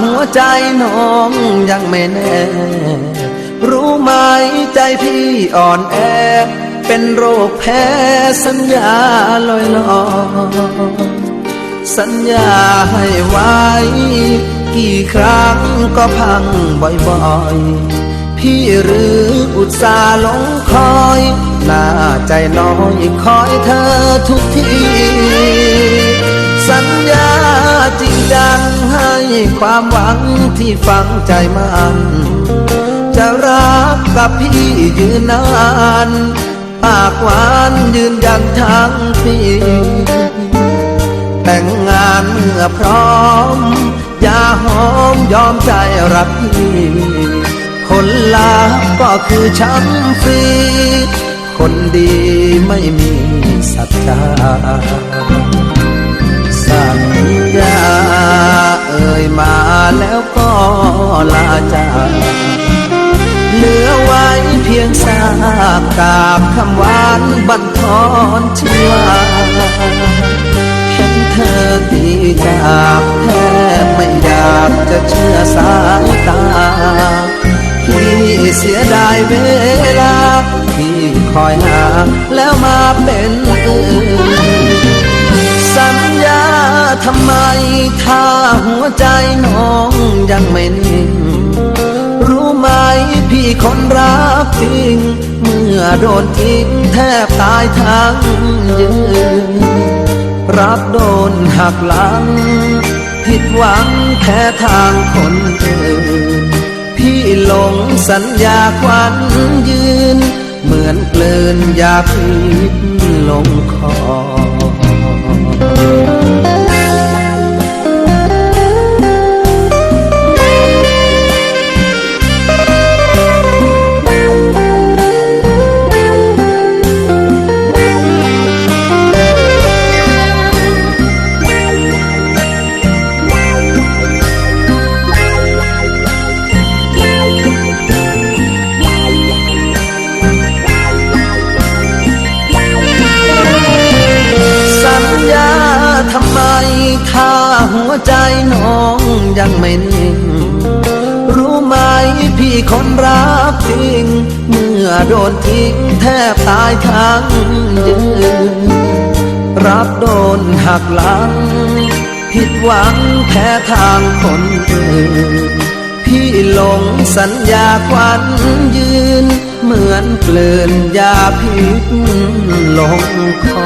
หัวใจน้องยังไม่แน่ รู้ไหมใจพี่อ่อนแอ เป็นโรคแพ้สัญญาลอยลอยสัญญาให้ไว้ กี่ครั้งก็พังบ่อยๆ พี่หรืออุตส่าห์ลงคอยหน้าใจน้อยคอยเธอทุกที สัญญา จริงจังให้ความหวังที่ฝังใจมันจะรักกับพี่ยืนนานปากหวานยืนยันทั้งปีแต่งงานเมื่อพร้อม อย่าหอมยอมใจรักพี่ผลลัพธ์ก็คือช้ำฟรีคนดีไม่มีสัจจาสัญญาเอ่ยมา แล้วก็ลาจากเหลือไว้เพียงซากกาบคำหวานบันทอนชีวาเห็นเธอตีจากแทบไม่อยากจะเชื่อสายตาพี่เสียดายเวลาที่คอยหาแล้วมาเป็น ถ้าหัวใจน้องยังไม่นิ่ง รู้ไหมพี่คนรักจริง เมื่อโดนทิ้งแทบตายทั้งยืน รับโดนหักหลัง ผิดหวังแพ้ทางคนอื่น พี่หลงสัญญาควันยืน เหมือนเกลืนยาพิษลงคอ ใจน้องยังไม่นิ่ง รู้ไหมพี่คนรักจริง เมื่อโดนทิ้งแทบตายทั้งยืน รับโดนหักหลัง ผิดหวังแพ้ทางคนอื่น พี่หลงสัญญาควันยืน เหมือนเกลื่อนยาพิษลงคอ